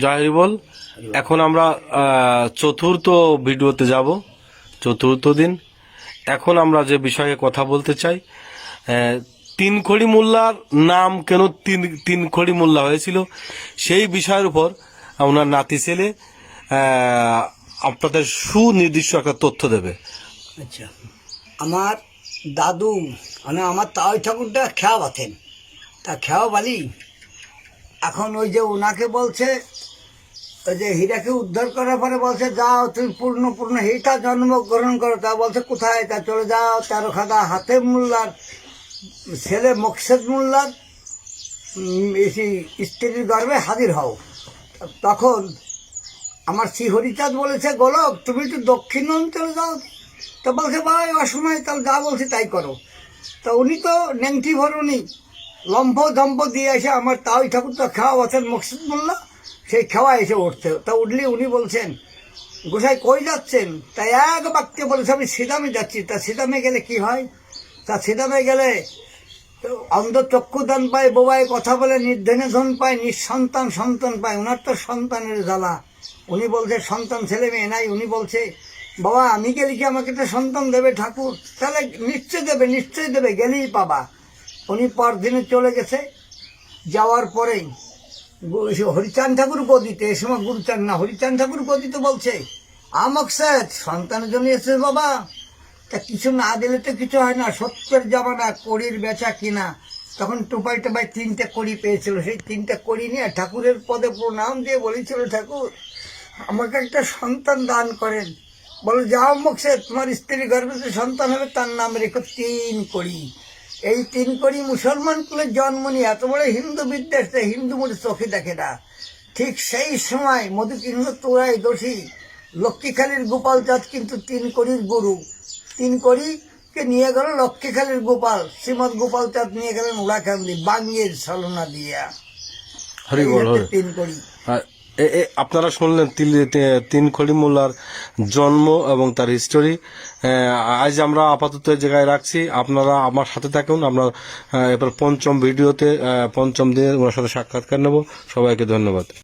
জয় হরিবল এখন আমরা চতুর্থ ভিডিওতে যাব, চতুর্থ দিন। এখন আমরা যে বিষয়ে কথা বলতে চাই তিন খড়ি মোল্লার নাম কেন তিন তিন খড়ি মোল্লা হয়েছিল? সেই বিষয়ের উপর ওনার নাতি ছেলে আপনাদের সুনির্দিষ্ট একটা তথ্য দেবে। আচ্ছা। আমার দাদু মানে আমার তাই ঠাকুরটা খেয়া বাতেন তা খেয়া বালি এখন ওই যে ওনাকে বলছে, ওই যে হীরাকে উদ্ধার করার পরে বলছে, যাও, তুমি পূর্ণ পূর্ণ হিটা জন্মগ্রহণ করো। তা বলছে, কোথায়? তা চলে যাও তেরো খাদা হাতে মোল্লার ছেলে মকসেদ মোল্লার স্ত্রীর গর্ভে হাজির হও। তখন আমার শ্রী হরিচাঁদ বলেছে, গোলক, তুমি একটু দক্ষিণ অঞ্চলে যাও। তা বলছে, ভাই, অসময় তাহলে যা বলছি তাই করো। তা উনি তো নেংটি ভরুনি লম্ফ দম্প দিয়ে এসে আমার তাই ঠাকুর তো খাওয়া আছেন মকসুদ মোল্লা, সেই খাওয়া এসে উঠতে তা উঠলে উনি বলছেন, গোসাই কই যাচ্ছেন? তাই এক বাক্যে বলেছে আমি সিদামে যাচ্ছি। তা সিদামে গেলে কি হয়? তা সিদামে গেলে অন্ধ চক্ষুদান পায়, বোবায় কথা বলে, নির্ধনে ধন পায়, নিঃসন্তান সন্তান পায়। ওনার তো সন্তানের জ্বালা। উনি বলছে, সন্তান ছেলে মেয়ে নাই। উনি বলছে, বাবা, আমি গেলে কি আমাকে একটা সন্তান দেবে ঠাকুর? তাহলে নিশ্চয় দেবে নিশ্চয় দেবে, গেলেই পাবা। উনি পরদিনে চলে গেছে, যাওয়ার পরেই হরিচাঁদ ঠাকুর গদিতে, এ সময় গুরুচান না, হরিচাঁদ ঠাকুর গদিতে বলছে, আমক স্যার, সন্তানের জন্য এসে বাবা। তা কিছু না দিলে তো কিছু হয় না, সত্যের জামানা, কড়ির বেচা কিনা। তখন টুপাই টুপাই তিনটে কড়ি পেয়েছিল, সেই তিনটে কড়ি নিয়ে ঠাকুরের পদে প্রণাম দিয়ে বলেছিল, ঠাকুর, আমাকে একটা সন্তান দান করেন। বলো, যাও মুখে তোমার স্ত্রী গর্ভে সন্তান হবে, তার নাম রেখো তিন কড়ি। এই তিন মুসলমান কুলের জন্ম নিয়ে এত বড় হিন্দু বিদ্বেষ হিন্দু মোটে চোখে দেখে না। ঠিক সেই সময় মধুকৃষ্ণ তোরাই দোষী লক্ষ্মীখালীর গোপাল চাঁদ কিন্তু তিন কড়ির গুরু। তিন কড়িকে নিয়ে গেল লক্ষ্মীখালীর গোপাল শ্রীমৎ গোপাল চাঁদ নিয়ে গেলেন উড়াকান্দি বাঙ্গির ছলনা দিয়া। তিন এ- এ- আপনারা শুনলেন তিন খলি মোল্লার জন্ম এবং তার হিস্টোরি আজ আমরা আপাতত জায়গায় রাখছি। আপনারা আমার সাথে থাকুন। আমরা এবার পঞ্চম ভিডিওতে পঞ্চম দিনে ওনার সাথে সাক্ষাৎকার নেব। সবাইকে ধন্যবাদ।